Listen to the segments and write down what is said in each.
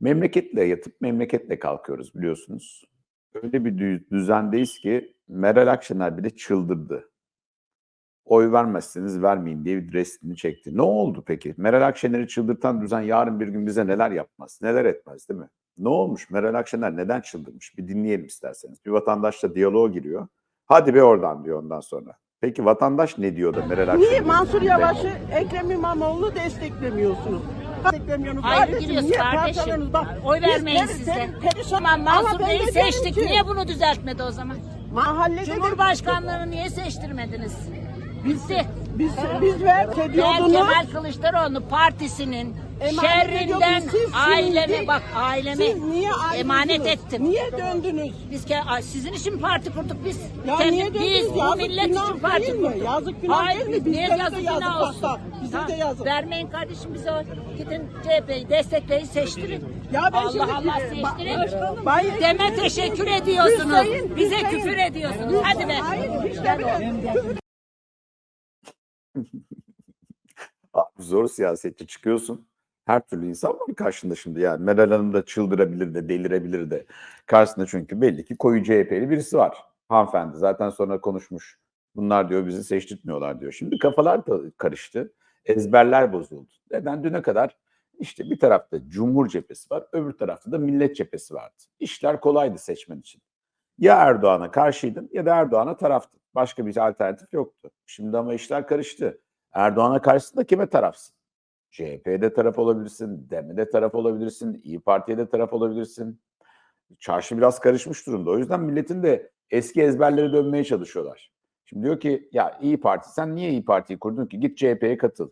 Memleketle yatıp memleketle kalkıyoruz biliyorsunuz. Öyle bir dü- düzendeyiz ki Meral Akşener bile çıldırdı. Oy vermezseniz vermeyin diye bir restini çekti. Ne oldu peki? Meral Akşener'i çıldırtan düzen yarın bir gün bize neler yapmaz, neler etmez değil mi? Ne olmuş? Meral Akşener neden çıldırmış? Bir dinleyelim isterseniz. Bir vatandaşla diyaloğa giriyor. Hadi be oradan diyor ondan sonra. Peki vatandaş ne diyor da Meral Akşener? Niye Mansur Yavaş'ı Ekrem İmamoğlu desteklemiyorsunuz? Desteklemiyorsunuz. Ayrı Kardeşim, giriyoruz kardeşim. Bak, Oy vermeyin size. Tamam Mansur Bey'i seçtik. ki, Niye bunu düzeltmedi o zaman? Mahallede de- Cumhurbaşkanlığını niye seçtirmediniz? Bitti. biz, biz ver ediyordunuz. Kemal Kılıçdaroğlu partisinin şerrinden ediyordunuz. Siz aileme şimdi- bak aileme Siz niye emanet ettim. Niye döndünüz? Biz ke- sizin için parti kurduk biz. Ya Kendi- niye döndünüz? biz bu Yazık millet günah için parti mi? kurduk. Yazık günah Hayır, değil mi? niye yazık yazık günah olsun? bak, bize Ha, de yazık. Vermeyin kardeşim bize oy. Gidin CHP'yi destekleyin seçtirin. Ya ben Allah şimdi- Allah seçtirin. ba- Bay- Deme teşekkür ediyorsunuz. Hüseyin, Bize Hüseyin. küfür ediyorsunuz. Hadi be. Hayır, hiç de zor siyasetçi çıkıyorsun. Her türlü insan var karşında şimdi yani. Meral Hanım da çıldırabilir de delirebilir de. Karşısında çünkü belli ki koyu CHP'li birisi var. Hanımefendi zaten sonra konuşmuş. Bunlar diyor bizi seçtirtmiyorlar diyor. Şimdi kafalar da karıştı. Ezberler bozuldu. Neden? Düne kadar işte bir tarafta Cumhur cephesi var, öbür tarafta da Millet cephesi vardı. İşler kolaydı seçmen için. Ya Erdoğan'a karşıydın ya da Erdoğan'a taraftın. Başka bir alternatif yoktu. Şimdi ama işler karıştı. Erdoğan'a karşısında kime tarafsın? CHP'de taraf olabilirsin, DEM'de taraf olabilirsin, İyi Parti'ye de taraf olabilirsin. Çarşı biraz karışmış durumda. O yüzden milletin de eski ezberlere dönmeye çalışıyorlar. Şimdi diyor ki ya İyi Parti sen niye İyi Parti'yi kurdun ki? Git CHP'ye katıl.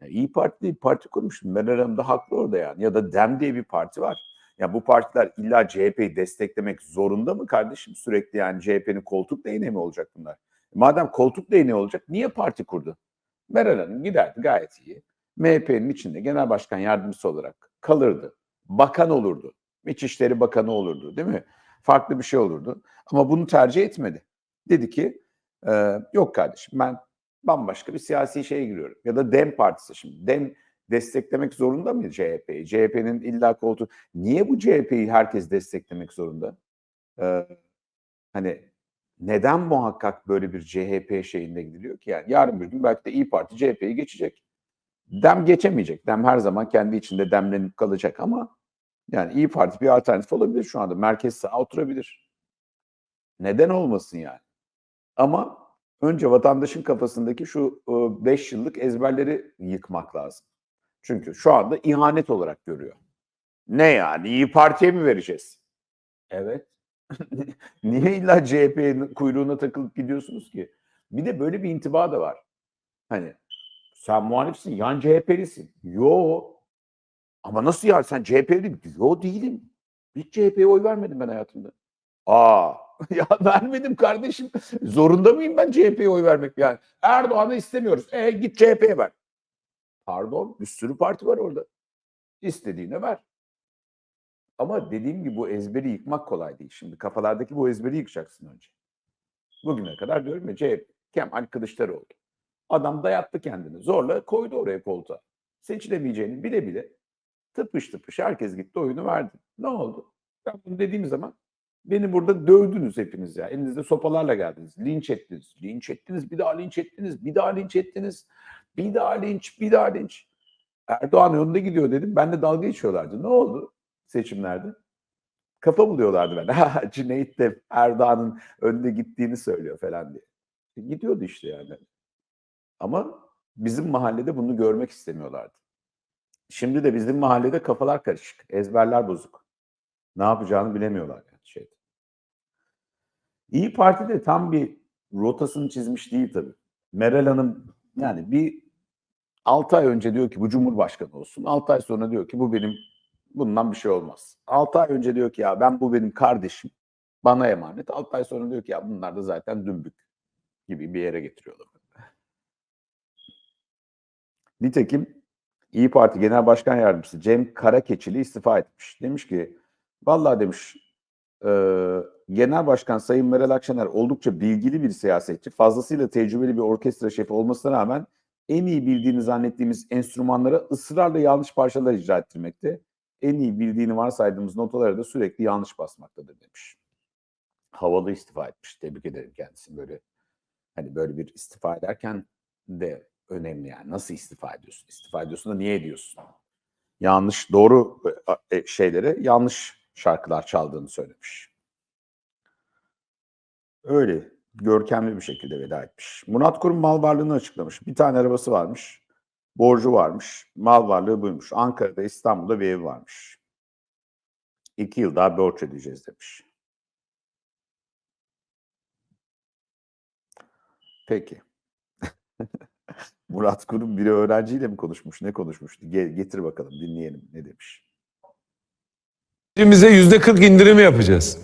Ya İyi Parti değil parti kurmuşsun. Meral da haklı orada yani. Ya da DEM diye bir parti var. Ya bu partiler illa CHP'yi desteklemek zorunda mı kardeşim? Sürekli yani CHP'nin koltuk değneği mi olacak bunlar? Madem koltuk değneği olacak niye parti kurdu? Meral Hanım giderdi gayet iyi. MHP'nin içinde genel başkan yardımcısı olarak kalırdı. Bakan olurdu. İçişleri Bakanı olurdu değil mi? Farklı bir şey olurdu. Ama bunu tercih etmedi. Dedi ki "Ee, yok kardeşim ben bambaşka bir siyasi şeye giriyorum. Ya da DEM Partisi şimdi. DEM desteklemek zorunda mı CHP'yi? CHP'nin illa koltuğu. Niye bu CHP'yi herkes desteklemek zorunda? Ee, hani neden muhakkak böyle bir CHP şeyinde gidiliyor ki? Yani yarın bir gün belki de İyi Parti CHP'yi geçecek. Dem geçemeyecek. Dem her zaman kendi içinde demlenip kalacak ama yani İyi Parti bir alternatif olabilir şu anda. Merkez sağa oturabilir. Neden olmasın yani? Ama önce vatandaşın kafasındaki şu 5 yıllık ezberleri yıkmak lazım. Çünkü şu anda ihanet olarak görüyor. Ne yani İyi Parti'ye mi vereceğiz? Evet. Niye illa CHP'nin kuyruğuna takılıp gidiyorsunuz ki? Bir de böyle bir intiba da var. Hani sen muhalifsin, yan CHP'lisin. Yo. Ama nasıl ya sen CHP'li Yo değilim. Hiç CHP'ye oy vermedim ben hayatımda. Aa ya vermedim kardeşim. Zorunda mıyım ben CHP'ye oy vermek yani? Erdoğan'ı istemiyoruz. E git CHP'ye ver. Pardon bir sürü parti var orada. İstediğine ver. Ama dediğim gibi bu ezberi yıkmak kolay değil. Şimdi kafalardaki bu ezberi yıkacaksın önce. Bugüne kadar diyorum ya CHP, Kemal Kılıçdaroğlu. Adam dayattı kendini. Zorla koydu oraya koltuğa. Seçilemeyeceğini bile bile tıpış tıpış herkes gitti oyunu verdi. Ne oldu? Ben bunu dediğim zaman beni burada dövdünüz hepiniz ya. Elinizde sopalarla geldiniz. Linç ettiniz. Linç ettiniz. Bir daha linç ettiniz. Bir daha linç ettiniz. Bir daha linç. Bir daha linç. Erdoğan önünde gidiyor dedim. Ben de dalga geçiyorlardı. Ne oldu seçimlerde? Kafa buluyorlardı ben. Ha, Cüneyt de Erdoğan'ın önde gittiğini söylüyor falan diye. E, Gidiyordu işte yani. Ama bizim mahallede bunu görmek istemiyorlardı. Şimdi de bizim mahallede kafalar karışık. Ezberler bozuk. Ne yapacağını bilemiyorlar yani şeyde. İyi Parti de tam bir rotasını çizmiş değil tabii. Meral Hanım yani bir 6 ay önce diyor ki bu Cumhurbaşkanı olsun. 6 ay sonra diyor ki bu benim bundan bir şey olmaz. 6 ay önce diyor ki ya ben bu benim kardeşim. Bana emanet. 6 ay sonra diyor ki ya bunlar da zaten dümbük gibi bir yere getiriyorlar. Nitekim İyi Parti Genel Başkan Yardımcısı Cem Karakeçili istifa etmiş. Demiş ki vallahi demiş e, Genel Başkan Sayın Meral Akşener oldukça bilgili bir siyasetçi. Fazlasıyla tecrübeli bir orkestra şefi olmasına rağmen en iyi bildiğini zannettiğimiz enstrümanlara ısrarla yanlış parçalar icra ettirmekte. en iyi bildiğini varsaydığımız notalara da sürekli yanlış basmaktadır demiş. Havalı istifa etmiş. Tebrik ederim kendisini böyle. Hani böyle bir istifa ederken de önemli yani. Nasıl istifa ediyorsun? İstifa ediyorsun da niye ediyorsun? Yanlış, doğru e, şeylere yanlış şarkılar çaldığını söylemiş. Öyle görkemli bir şekilde veda etmiş. Murat Kurum mal varlığını açıklamış. Bir tane arabası varmış. Borcu varmış. Mal varlığı buymuş. Ankara'da, İstanbul'da bir evi varmış. İki yıl daha borç ödeyeceğiz demiş. Peki. Murat Kurum biri öğrenciyle mi konuşmuş? Ne konuşmuştu? Ge- getir bakalım dinleyelim ne demiş. Öğrencimize yüzde 40 indirimi yapacağız.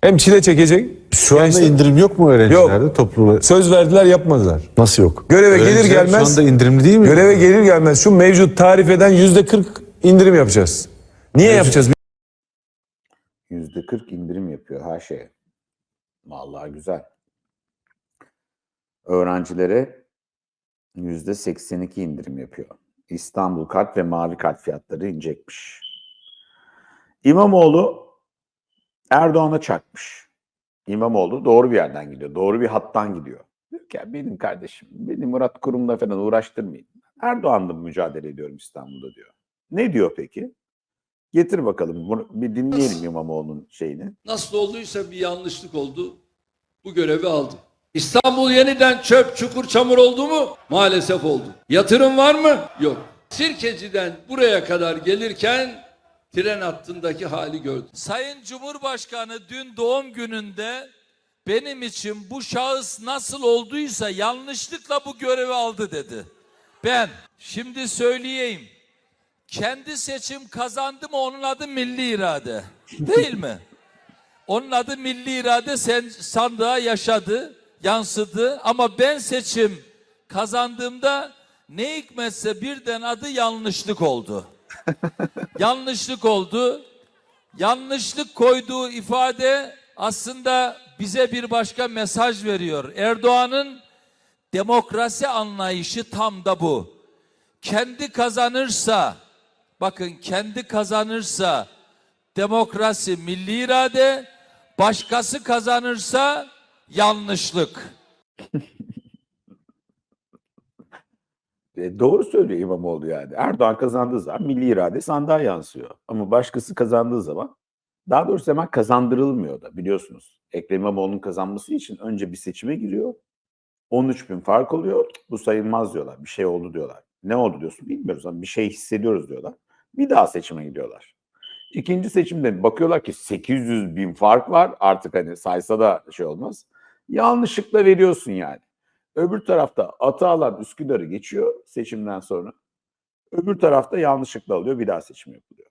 Hem çile çekecek. Şu anda gençler- indirim yok mu öğrencilerde toplu? Söz verdiler yapmadılar. Nasıl yok? Göreve gelir gelmez- Şu anda indirimli değil mi? Göreve gelir gelmez şu mevcut tarifeden yüzde 40 indirim yapacağız. Niye yapacağız? Yüzde 40 indirim yapıyor her şeye. Vallahi güzel. Öğrencilere 82 indirim yapıyor. İstanbul kart ve mavi kart fiyatları inecekmiş. İmamoğlu Erdoğan'a çakmış. İmamoğlu doğru bir yerden gidiyor. Doğru bir hattan gidiyor. Diyor ki "Ya benim kardeşim, beni Murat Kurum'la falan uğraştırmayın. Erdoğan'la mücadele ediyorum İstanbul'da diyor. Ne diyor peki? Getir bakalım. Bunu bir dinleyelim İmamoğlu'nun şeyini. Nasıl olduysa bir yanlışlık oldu. Bu görevi aldı. İstanbul yeniden çöp, çukur, çamur oldu mu? Maalesef oldu. Yatırım var mı? Yok. Sirkeci'den buraya kadar gelirken tren hattındaki hali gördüm. Sayın Cumhurbaşkanı dün doğum gününde benim için bu şahıs nasıl olduysa yanlışlıkla bu görevi aldı dedi. Ben şimdi söyleyeyim. Kendi seçim kazandı mı onun adı milli irade. Değil mi? Onun adı milli irade sen sandığa yaşadı, yansıdı ama ben seçim kazandığımda ne hikmetse birden adı yanlışlık oldu. yanlışlık oldu. Yanlışlık koyduğu ifade aslında bize bir başka mesaj veriyor. Erdoğan'ın demokrasi anlayışı tam da bu. Kendi kazanırsa, bakın kendi kazanırsa demokrasi milli irade, başkası kazanırsa yanlışlık. E, doğru söylüyor İmamoğlu yani. Erdoğan kazandığı zaman milli irade sandığa yansıyor. Ama başkası kazandığı zaman daha doğrusu hemen kazandırılmıyor da biliyorsunuz. Ekrem İmamoğlu'nun kazanması için önce bir seçime giriyor. 13 bin fark oluyor. Bu sayılmaz diyorlar. Bir şey oldu diyorlar. Ne oldu diyorsun bilmiyoruz ama bir şey hissediyoruz diyorlar. Bir daha seçime gidiyorlar. İkinci seçimde bakıyorlar ki 800 bin fark var. Artık hani saysa da şey olmaz. Yanlışlıkla veriyorsun yani. Öbür tarafta Ataağlar Üsküdar'ı geçiyor seçimden sonra. Öbür tarafta yanlışlıkla alıyor bir daha seçim yapılıyor.